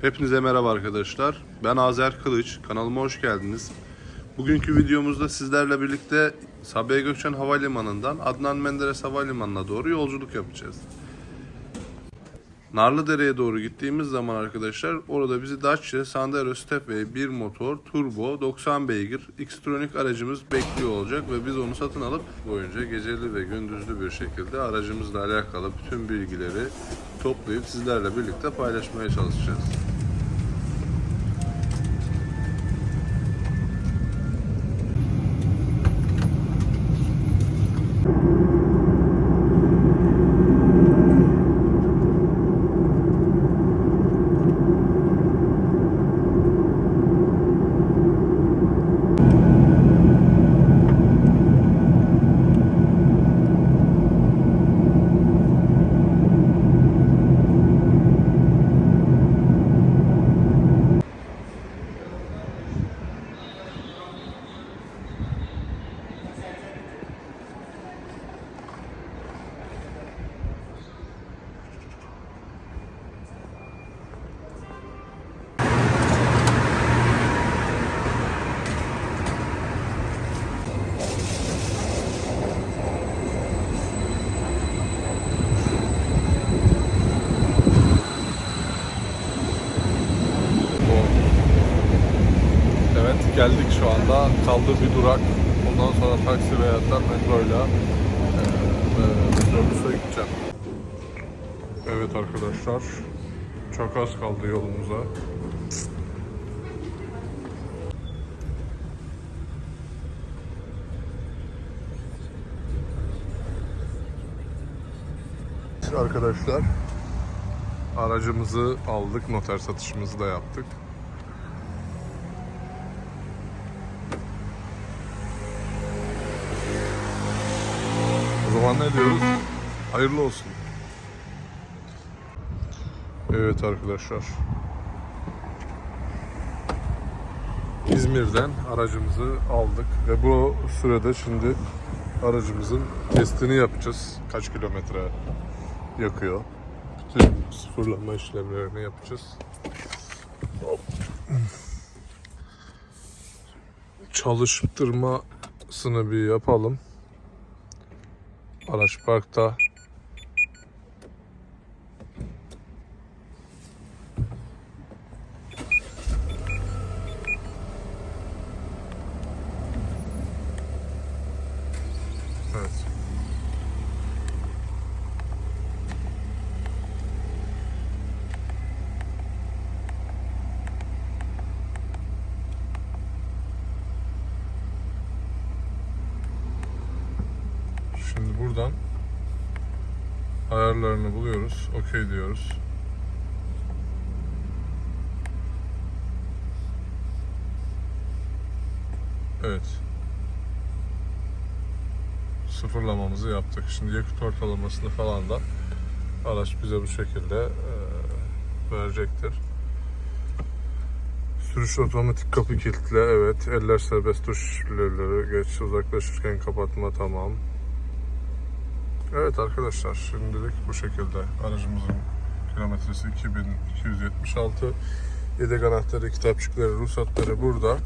Hepinize merhaba arkadaşlar. Ben Azer Kılıç. Kanalıma hoş geldiniz. Bugünkü videomuzda sizlerle birlikte Sabiha Gökçen Havalimanı'ndan Adnan Menderes Havalimanı'na doğru yolculuk yapacağız. Narlıdere'ye doğru gittiğimiz zaman arkadaşlar orada bizi Dacia Sandero Stepway 1 motor turbo 90 beygir Xtronic aracımız bekliyor olacak ve biz onu satın alıp boyunca geceli ve gündüzlü bir şekilde aracımızla alakalı bütün bilgileri toplayıp sizlerle birlikte paylaşmaya çalışacağız. Evet geldik anda. Kaldı bir durak. Ondan sonra taksi veya da metroyla e, e, metrobüse gideceğim. Evet arkadaşlar. Çok az kaldı yolumuza. Arkadaşlar aracımızı aldık. Noter satışımızı da yaptık. O zaman ne diyoruz? Hayırlı olsun. Evet arkadaşlar. İzmir'den aracımızı aldık ve bu sürede şimdi aracımızın testini yapacağız. Kaç kilometre yakıyor. Bütün sıfırlama işlemlerini yapacağız. Hop. Çalıştırmasını bir yapalım. Araç parkta. Evet. Şimdi buradan ayarlarını buluyoruz. Okey diyoruz. Evet. Sıfırlamamızı yaptık. Şimdi yakıt ortalamasını falan da araç bize bu şekilde eee, verecektir. Sürüş otomatik kapı kilitle evet. Eller serbest tuş geç uzaklaşırken kapatma tamam. Evet arkadaşlar şimdilik bu şekilde aracımızın kilometresi 2276 yedek anahtarı, kitapçıkları, ruhsatları burada.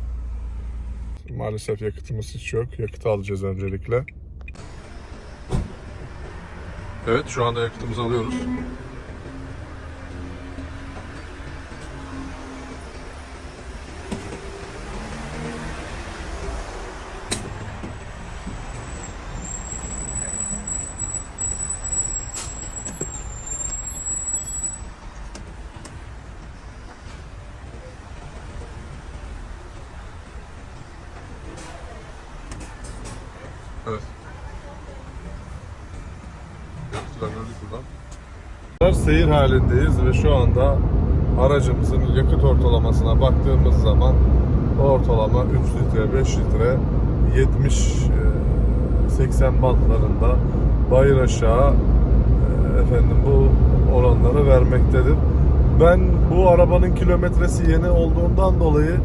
Maalesef yakıtımız hiç yok. Yakıt alacağız öncelikle. Evet şu anda yakıtımızı alıyoruz. Evet. Yakıtlar gördük buradan. Seyir halindeyiz ve şu anda aracımızın yakıt ortalamasına baktığımız zaman ortalama 3 litre, 5 litre 70 e, 80 bantlarında bayır aşağı e, efendim bu oranları vermektedir. Ben bu arabanın kilometresi yeni olduğundan dolayı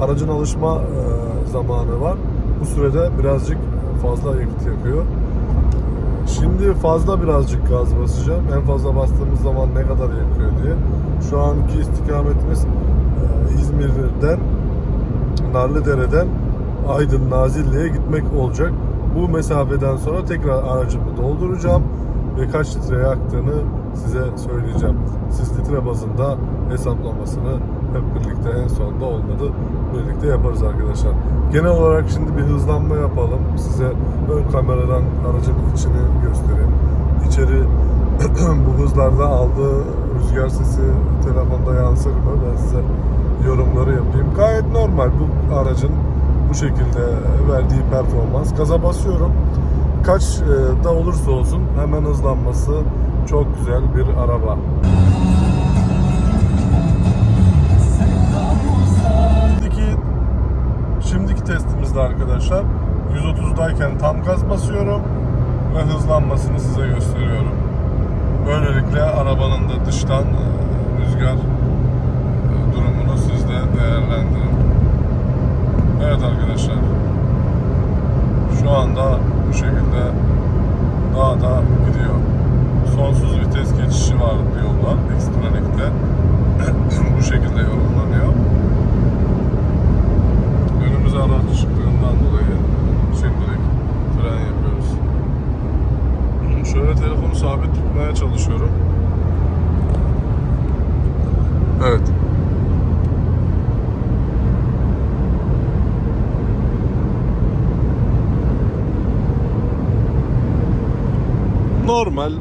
aracın alışma e, zamanı var. Bu sürede birazcık fazla yakıt yakıyor. Şimdi fazla birazcık gaz basacağım. En fazla bastığımız zaman ne kadar yakıyor diye. Şu anki istikametimiz e, İzmir'den Narlıdere'den Aydın Nazilli'ye gitmek olacak. Bu mesafeden sonra tekrar aracımı dolduracağım ve kaç litre yaktığını size söyleyeceğim. Siz litre bazında hesaplamasını hep birlikte en sonunda olmadı birlikte yaparız arkadaşlar. Genel olarak şimdi bir hızlanma yapalım. Size ön kameradan aracın içini göstereyim. İçeri bu hızlarda aldığı rüzgar sesi telefonda yansır mı? Ben size yorumları yapayım. Gayet normal bu aracın bu şekilde verdiği performans. Gaza basıyorum. Kaç e, da olursa olsun hemen hızlanması çok güzel bir araba. Testimizde arkadaşlar 130'dayken tam gaz basıyorum ve hızlanmasını size gösteriyorum. Böylelikle arabanın da dıştan e, rüzgar e, durumunu siz de değerlendirin. Evet arkadaşlar. Şu anda bu şekilde dağda gidiyor. Sonsuz vites geçişi var diyorlar Xtranik'te. bu şekilde yorumlanıyor. Önümüze araç çıktığından dolayı şimdilik fren yapıyoruz. Şöyle telefonu sabit tutmaya çalışıyorum. Evet. Normal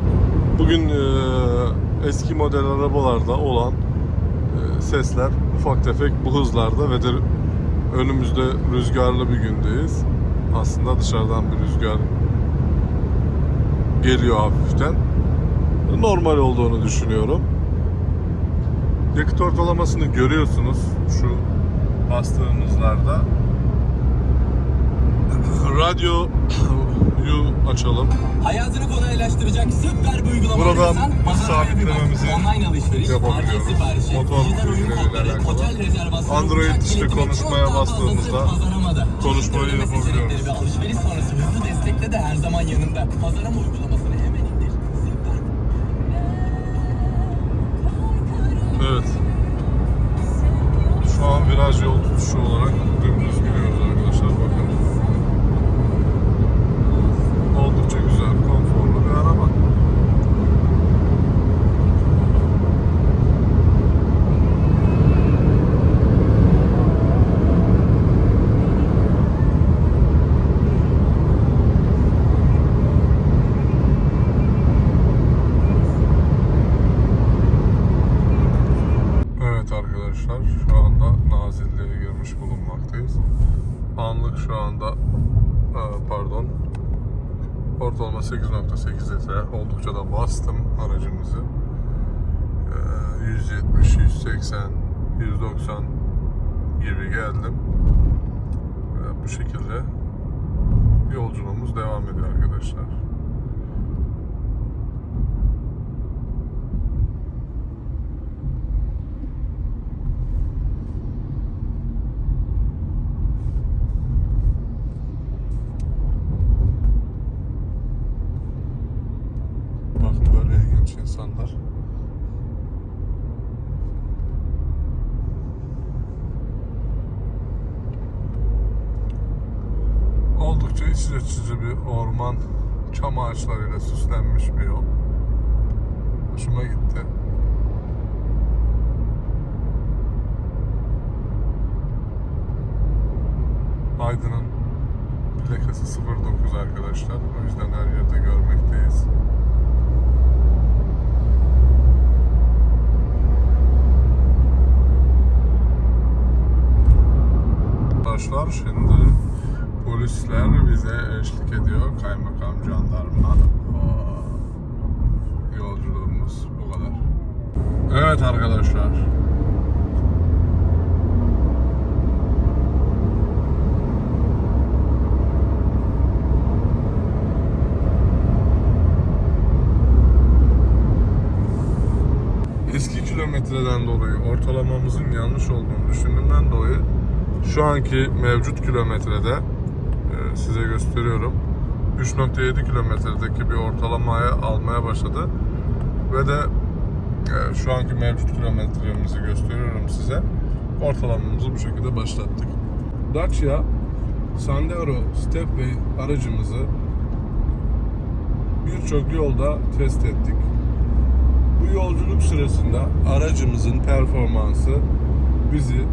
bugün e, eski model arabalarda olan e, sesler ufak tefek bu hızlarda ve de önümüzde rüzgarlı bir gündeyiz. Aslında dışarıdan bir rüzgar geliyor hafiften. Normal olduğunu düşünüyorum. Yakıt ortalamasını görüyorsunuz şu bastığımızlarda. Radyoyu açalım. Hayatını kolaylaştıracak süper bir uygulama Buradan sabitlememizi Haber Online alışveriş, yapabiliyoruz. Motor bilgileriyle alakalı. otel rezervasyonu, Android işte konuşmaya bastığımızda konuşmayı yapabiliyoruz. Ve alışveriş sonrası hızlı destekle de her zaman yanında. Pazarama uygulamasını Evet. Şu an viraj yol tutuşu olarak dümdüz gidiyoruz arkadaşlar bakın. Oldukça güzel, konforlu bir araba. Evet arkadaşlar şu anda Nazilli'ye girmiş bulunmaktayız. Anlık şu anda e, pardon ortalama 8.8 litre oldukça da bastım aracımızı. E, 170, 180, 190 gibi geldim. Bu şekilde yolculuğumuz devam ediyor arkadaşlar. Oldukça iç açıcı bir orman, çam ağaçlarıyla süslenmiş bir yol. Hoşuma gitti. Aydın'ın plakası 09 arkadaşlar. O yüzden her yerde görmekteyiz. Arkadaşlar şimdi polisler bize eşlik ediyor. Kaymakam, jandarma. Yolculuğumuz bu kadar. Evet arkadaşlar. eski kilometreden dolayı ortalamamızın yanlış olduğunu düşündüğümden dolayı şu anki mevcut kilometrede size gösteriyorum 3.7 kilometredeki bir ortalamaya almaya başladı ve de Ee, şu anki mevcut kilometremizi gösteriyorum size. Ortalamamızı bu şekilde başlattık. Dacia Sandero Stepway aracımızı birçok yolda test ettik. Bu yolculuk sırasında aracımızın performansı bizi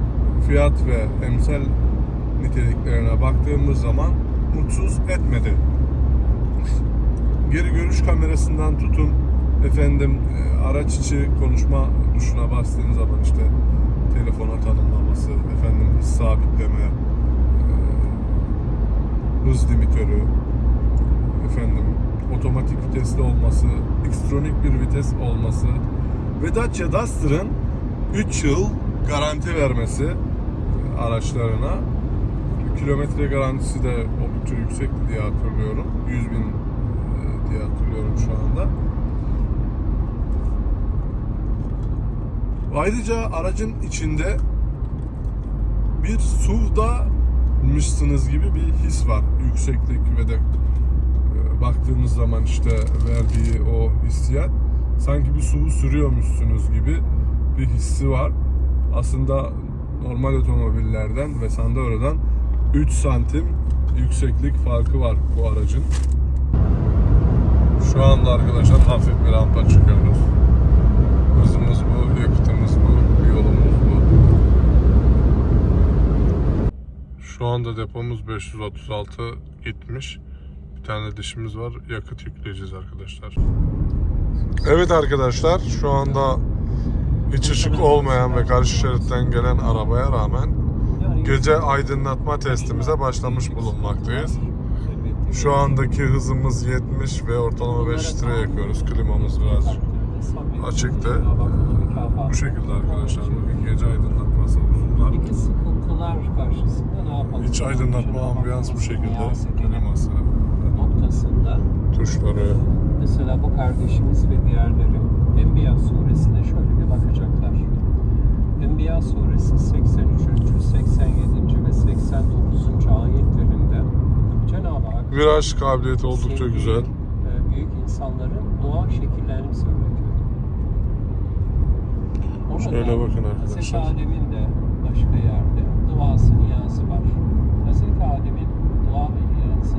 fiyat ve emsal niteliklerine baktığımız zaman mutsuz etmedi. Geri görüş kamerasından tutun efendim e, araç içi konuşma tuşuna bastığınız zaman işte telefona tanımlaması, efendim hız sabitleme, e, hız limitörü, efendim otomatik vitesli olması, Xtronic bir vites olması ve Dacia Duster'ın 3 yıl garanti vermesi e, araçlarına kilometre garantisi de oldukça yüksek diye hatırlıyorum. 100 bin e, diye hatırlıyorum şu anda. Ayrıca aracın içinde bir SUV'da gibi bir his var. Yükseklik ve de e, baktığımız zaman işte verdiği o hissiyat sanki bir SUV'u sürüyormuşsunuz gibi bir hissi var. Aslında normal otomobillerden ve Sandero'dan 3 santim yükseklik farkı var bu aracın. Şu anda arkadaşlar hafif bir rampa çıkıyoruz. Hızımız bu, yakıtımız bu, yolumuz bu. Şu anda depomuz 536 gitmiş. Bir tane dişimiz var. Yakıt yükleyeceğiz arkadaşlar. Evet arkadaşlar şu anda hiç ışık olmayan ve karşı şeritten gelen arabaya rağmen gece aydınlatma testimize başlamış bulunmaktayız. Şu andaki hızımız 70 ve ortalama 5 litre yakıyoruz. Klimamız biraz açıktı. Bu şekilde arkadaşlar. Bugün gece ne yapalım? İç aydınlatma ambiyans bu şekilde. Kliması, Noktasında tuşları. mesela bu kardeşimiz ve diğerleri Enbiya Viraj kabiliyeti oldukça sevdiği, güzel. e, Büyük insanların dua şekillerini söylüyor. Orada Şöyle bakın Hazreti arkadaşlar. Adem'in de başka yerde duası niyazı var. Hazreti Adem'in dua ve niyazı